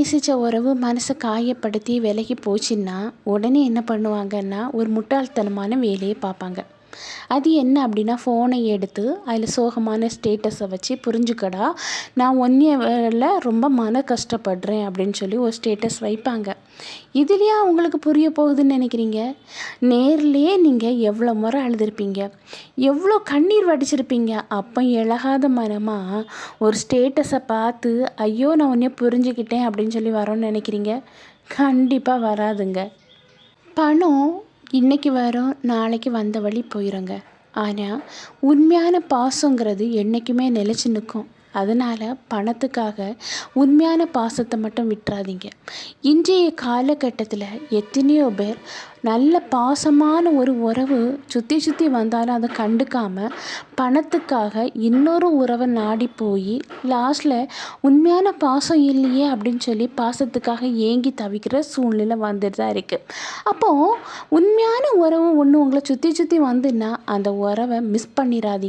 நேசித்த உறவு மனசை காயப்படுத்தி விலகி போச்சுன்னா உடனே என்ன பண்ணுவாங்கன்னா ஒரு முட்டாள்தனமான வேலையை பார்ப்பாங்க. அது என்ன அப்படின்னா ஃபோனை எடுத்து அதில் சோகமான ஸ்டேட்டஸை வச்சு புரிஞ்சுக்கடா நான் ஒன்றில் ரொம்ப மன கஷ்டப்படுறேன் அப்படின்னு சொல்லி ஒரு ஸ்டேட்டஸ் வைப்பாங்க. இதுலேயே அவங்களுக்கு புரிய போகுதுன்னு நினைக்கிறீங்க? நேர்லேயே நீங்கள் எவ்வளோ முறை அழுதுருப்பீங்க? எவ்வளோ கண்ணீர் வடிச்சிருப்பீங்க? அப்போ இழகாத மனமாக ஒரு ஸ்டேட்டஸை பார்த்து ஐயோ நான் உன்னைய புரிஞ்சுக்கிட்டேன் அப்படின்னு சொல்லி வரோன்னு நினைக்கிறீங்க? கண்டிப்பாக வராதுங்க. பணம் இன்றைக்கி வரும் நாளைக்கு வந்த வழி போயிடுங்க ஆனால் உண்மையான பாசங்கிறது என்றைக்குமே நிலச்சி நிற்கும். அதனால் பணத்துக்காக உண்மையான பாசத்தை மட்டும் விட்டுறாதீங்க. இன்றைய காலகட்டத்தில் எத்தனையோ பேர் நல்ல பாசமான ஒரு உறவு சுற்றி சுற்றி வந்தாலும் அதை கண்டுக்காமல் பணத்துக்காக இன்னொரு உறவை நாடி போய் லாஸ்ட்டில் உண்மையான பாசம் இல்லையே அப்படின்னு சொல்லி பாசத்துக்காக ஏங்கி தவிக்கிற சூழ்நிலை வந்துட்டு தான் இருக்குது அப்போது உண்மையான உறவு ஒன்று உங்களை சுற்றி சுற்றி வந்துன்னா அந்த உறவை மிஸ் பண்ணிடாதீங்க